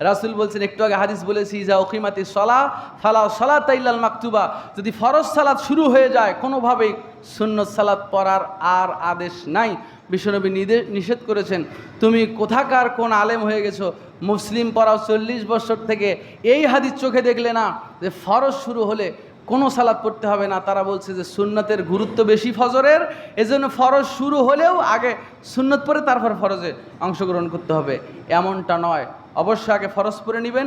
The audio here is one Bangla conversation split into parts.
রাসুল বলছেন, একটু আগে হাদিস বলেছি যা ওকিমাতি সলা ফালা সলা তাইলাল মাকতুবা যদি ফরজ সালাদ শুরু হয়ে যায়, কোনোভাবেই সুন্নত সালাদ পড়ার আর আদেশ নাই। বিশ্বনবী নিষেধ করেছেন, তুমি কোথাকার কোন আলেম হয়ে গেছো? মুসলিম পড়াও চল্লিশ বছর থেকে এই হাদিস চোখে দেখলে না যে ফরজ শুরু হলে কোনো সালাদ পড়তে হবে না। তারা বলছে যে সুন্নতের গুরুত্ব বেশি ফজরের, এজন্য ফরজ শুরু হলেও আগে সুন্নত পরে তারপর ফরজে অংশগ্রহণ করতে হবে। এমনটা নয়। অবশ্যই আগে ফরজ পড়ে নেবেন,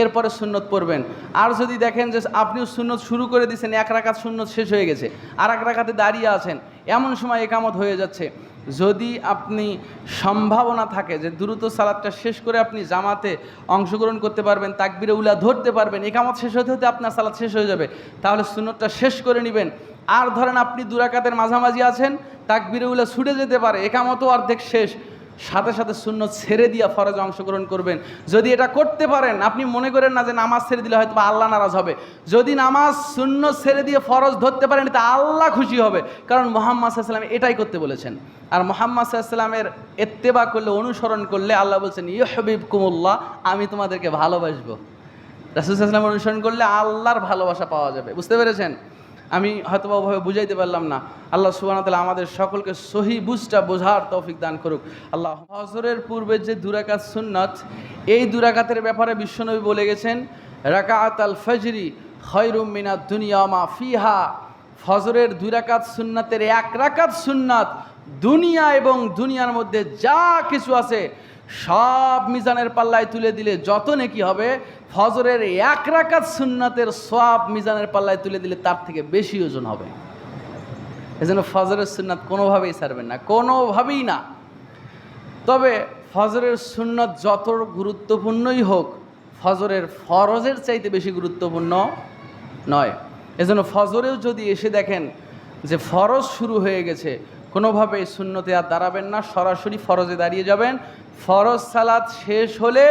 এরপরে সুন্নত পড়বেন। আর যদি দেখেন যে আপনিও সুন্নত শুরু করে দিয়েছেন এক রাকাত সুন্নত শেষ হয়ে গেছে আর এক রাখাতে দাঁড়িয়ে আছেন, এমন সময় একামত হয়ে যাচ্ছে। যদি আপনি সম্ভাবনা থাকে যে দ্রুত সালাদটা শেষ করে আপনি জামাতে অংশগ্রহণ করতে পারবেন, তাকবিরে উলা ধরতে পারবেন, একামত শেষ হতে হতে আপনার সালাদ শেষ হয়ে যাবে, তাহলে সুন্নতটা শেষ করে নেবেন। আর ধরেন আপনি দুরাকাতের মাঝামাঝি আছেন, তাকবিরে উলা ছুটে যেতে পারে, একামতও অর্ধেক শেষ। সাথে সাথে শূন্য ছেড়ে দিয়া ফরজে অংশগ্রহণ করবেন। যদি এটা করতে পারেন, আপনি মনে করেন না যে নামাজ ছেড়ে দিলে হয়তো আল্লাহ নারাজ হবে। যদি নামাজ শূন্য ছেড়ে দিয়ে ফরজ ধরতে পারেন তা আল্লাহ খুশি হবে। কারণ মোহাম্মদ সাল্লাম এটাই করতে বলেছেন। আর মোহাম্মদ সাল্লামের এত্তেবা করলে, অনুসরণ করলে আল্লাহ বলছেন ইয়ে হবিব কুমুল্লাহ আমি তোমাদেরকে ভালোবাসবো। রাসুলাম অনুসরণ করলে আল্লাহর ভালোবাসা পাওয়া যাবে। বুঝতে পেরেছেন? আমি হয়তো ওভাবে বুঝাইতে পারলাম না। আল্লাহ সুবাহ তালা আমাদের সকলকে সহি বুঝটা বোঝার তৌফিক দান করুক। আল্লাহ হজরের পূর্বে যে দুরাকাত সুন্নত, এই দুরাকাতের ব্যাপারে বিশ্বনবী বলে গেছেন রাকাত আল ফজরি খয়রুম মিনা দুনিয়া মা ফিহা। ফজরের দুরাকাত সুন্নাতের এক রাকাত সুন্নাত দুনিয়া এবং দুনিয়ার মধ্যে যা কিছু আছে সব মিজানের পাল্লায় তুলে দিলে যত নেকি হবে, ফজরের এক রাকাত সুন্নাতের সব মিজানের পাল্লায় তুলে দিলে তার থেকে বেশি ওজন হবে। এজন্য ফজরের সুন্নাত কোনোভাবেই ছাড়বেন না, কোনোভাবেই না। তবে ফজরের সুন্নত যত গুরুত্বপূর্ণই হোক, ফজরের ফরজের চাইতে বেশি গুরুত্বপূর্ণ নয়। এজন্য ফজরেও যদি এসে দেখেন যে ফরজ শুরু হয়ে গেছে কোনোভাবে শূন্যতে আর দাঁড়াবেন না, সরাসরি ফরজে দাঁড়িয়ে যাবেন। ফরজ সালাদ শেষ হলে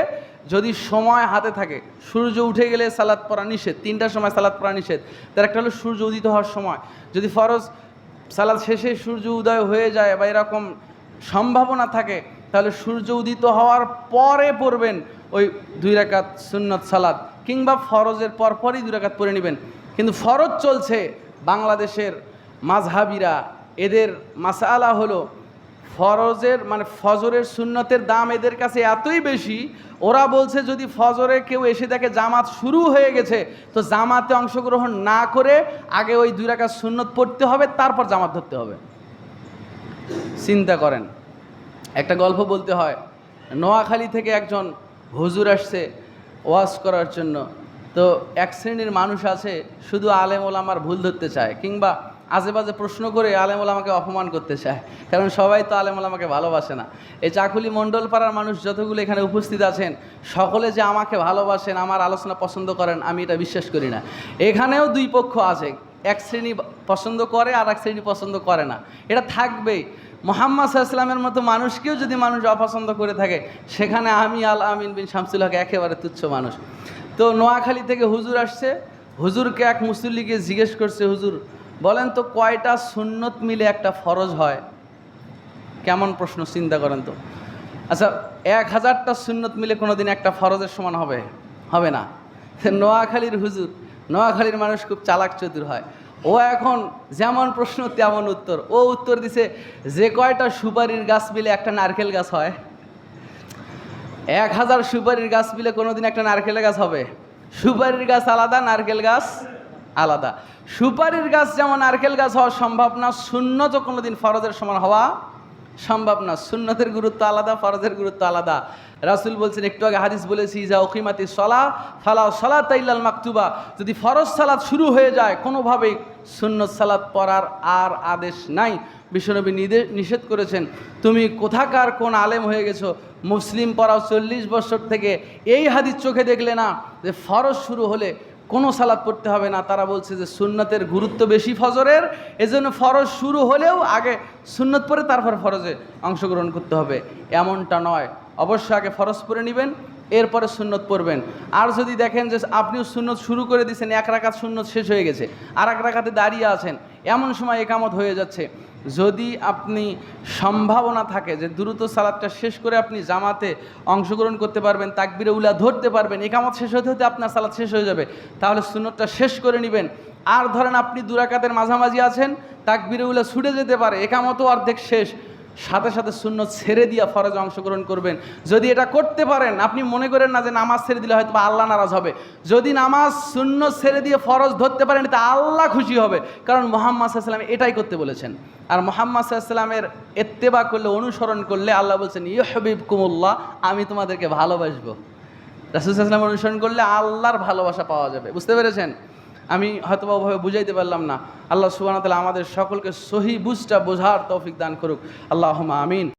যদি সময় হাতে থাকে, সূর্য উঠে গেলে সালাদ পড়া নিষেধ তিনটার সময় সালাদ পড়া নিষেধ। তার একটা হলো সূর্য উদিত হওয়ার সময়। যদি ফরজ সালাদ শেষে সূর্য উদয় হয়ে যায় বা এরকম সম্ভাবনা থাকে, তাহলে সূর্য উদিত হওয়ার পরে পড়বেন ওই দুই রাকাত সুন্নত সালাদ কিংবা ফরজের পরপরই দুই রাকাত পড়ে নেবেন। কিন্তু ফরজ চলছে বাংলাদেশের মাঝহাবিরা এদের মাসালা হলো ফরজের মানে ফজরের সুন্নতের দাম এদের কাছে এতই বেশি, ওরা বলছে যদি ফজরে কেউ এসে দেখে জামাত শুরু হয়ে গেছে, তো জামাতে অংশগ্রহণ না করে আগে ওই দুই রাকাত সুন্নত পড়তে হবে, তারপর জামাত ধরতে হবে। চিন্তা করেন, একটা গল্প বলতে হয়, নোয়াখালী থেকে একজন হুজুর আসছে ওয়াজ করার জন্য, তো এক শ্রেণির মানুষ আছে, শুধু আলেম ওলামার ভুল ধরতে চায়, কিংবা আজে বাজে প্রশ্ন করে আলেম ওলামাকে অপমান করতে চায়। কারণ সবাই তো আলেম ওলামাকে ভালোবাসে না। এই চাকুলি মণ্ডল পাড়ার মানুষ যতগুলো এখানে উপস্থিত আছেন, সকলে যে আমাকে ভালোবাসেন, আমার আলোচনা পছন্দ করেন, আমি এটা বিশ্বাস করি না। এখানেও দুই পক্ষ আছে। এক শ্রেণি পছন্দ করে আর এক শ্রেণি পছন্দ করে না। এটা থাকবেই। মোহাম্মদ সাল্লামের মতো মানুষকেও যদি মানুষ অপছন্দ করে থাকে, সেখানে আমি আল আমিন বিন শামসুল হক একেবারে তুচ্ছ মানুষ। তো নোয়াখালী থেকে হুজুর আসছে। হুজুরকে এক মুসল্লিকে জিজ্ঞেস করছে, হুজুর বলেন তো কয়টা সুন্নত মিলে একটা ফরজ হয়? কেমন প্রশ্ন, চিন্তা করেন তো। আচ্ছা এক হাজারটা সুন্নত মিলে কোনো দিন একটা ফরজের সমান হবে? হবে না। নোয়াখালীর হুজুর, নোয়াখালীর মানুষ খুব চালাক চতুর হয়। ও এখন যেমন প্রশ্ন, তেমন উত্তর। ও উত্তর দিছে, যে কয়টা সুপারির গাছ মিলে একটা নারকেল গাছ হয়? এক হাজার সুপারির গাছ মিলে কোনো দিন একটা নারকেল গাছ হবে? সুপারির গাছ আলাদা, নারকেল গাছ আলাদা। সুপারির গাছ যেমন নারকেল গাছ হওয়া সম্ভব না শূন্য তো কোনোদিন ফরজের সমান হওয়া সম্ভব না। সুন্নতের গুরুত্ব আলাদা, ফরজের গুরুত্ব আলাদা। রাসুল বলছেন, একটু আগে হাদিস বলেছি যা ওকিমাতি সলা, ফালা সলা তাইলাল মাকতুবা। যদি ফরজ সালাদ শুরু হয়ে যায়, কোনোভাবেই সুন্নত সালাদ পড়ার আর আদেশ নাই। বিশ্বনবী নিষেধ করেছেন, তুমি কোথাকার কোন আলেম হয়ে গেছো? মুসলিম পড়াও চল্লিশ বছর থেকে এই হাদিস চোখে দেখলে না যে ফরজ শুরু হলে কোনো সালাদ পড়তে হবে না। তারা বলছে যে সুন্নতের গুরুত্ব বেশি ফজরের, এজন্য ফরজ শুরু হলেও আগে সুন্নত পরে তারপর ফরজে অংশগ্রহণ করতে হবে। এমনটা নয়। অবশ্যই আগে ফরজ পরে নেবেন, এরপরে সুন্নত পড়বেন। আর যদি দেখেন যে আপনিও সুন্নত শুরু করে দিয়েছেন এক রাকাত সুন্নত শেষ হয়ে গেছে আর এক রাখাতে দাঁড়িয়ে আছেন, এমন সময় একামত হয়ে যাচ্ছে। যদি আপনি সম্ভাবনা থাকে যে দ্রুত সালাদটা শেষ করে আপনি জামাতে অংশগ্রহণ করতে পারবেন, তাকবিরে উলা ধরতে পারবেন একামত শেষ হতে হতে আপনার সালাদ শেষ হয়ে যাবে, তাহলে সুন্নতটা শেষ করে নেবেন। আর ধরেন আপনি দুরাকাতের মাঝামাঝি আছেন, তাকবিরে উলা ছুটে যেতে পারে একামতও অর্ধেক শেষ। সাথে সাথে শূন্য ছেড়ে দিয়া ফরজ অংশগ্রহণ করবেন। যদি এটা করতে পারেন, আপনি মনে করেন না যে নামাজ ছেড়ে দিলে হয়তো আল্লাহ নারাজ হবে। যদি নামাজ শূন্য ছেড়ে দিয়ে ফরজ ধরতে পারেন তা আল্লাহ খুশি হবে। কারণ মোহাম্মদ সাল্লাম এটাই করতে বলেছেন। আর মোহাম্মদ সাল্লামের এত্তেবা করলে, অনুসরণ করলে আল্লাহ বলছেন ইয়ে হবিব কুমুল্লাহ আমি তোমাদেরকে ভালোবাসবো। রাসুলাম অনুসরণ করলে আল্লাহর ভালোবাসা পাওয়া যাবে। বুঝতে পেরেছেন? আমি হয়তো ওভাবে বুঝাইতে পারলাম না। আল্লাহ সুবাহ আমাদের সকলকে সহি বুঝটা বোঝার তৌফিক দান করুক। আল্লাহ আমিন।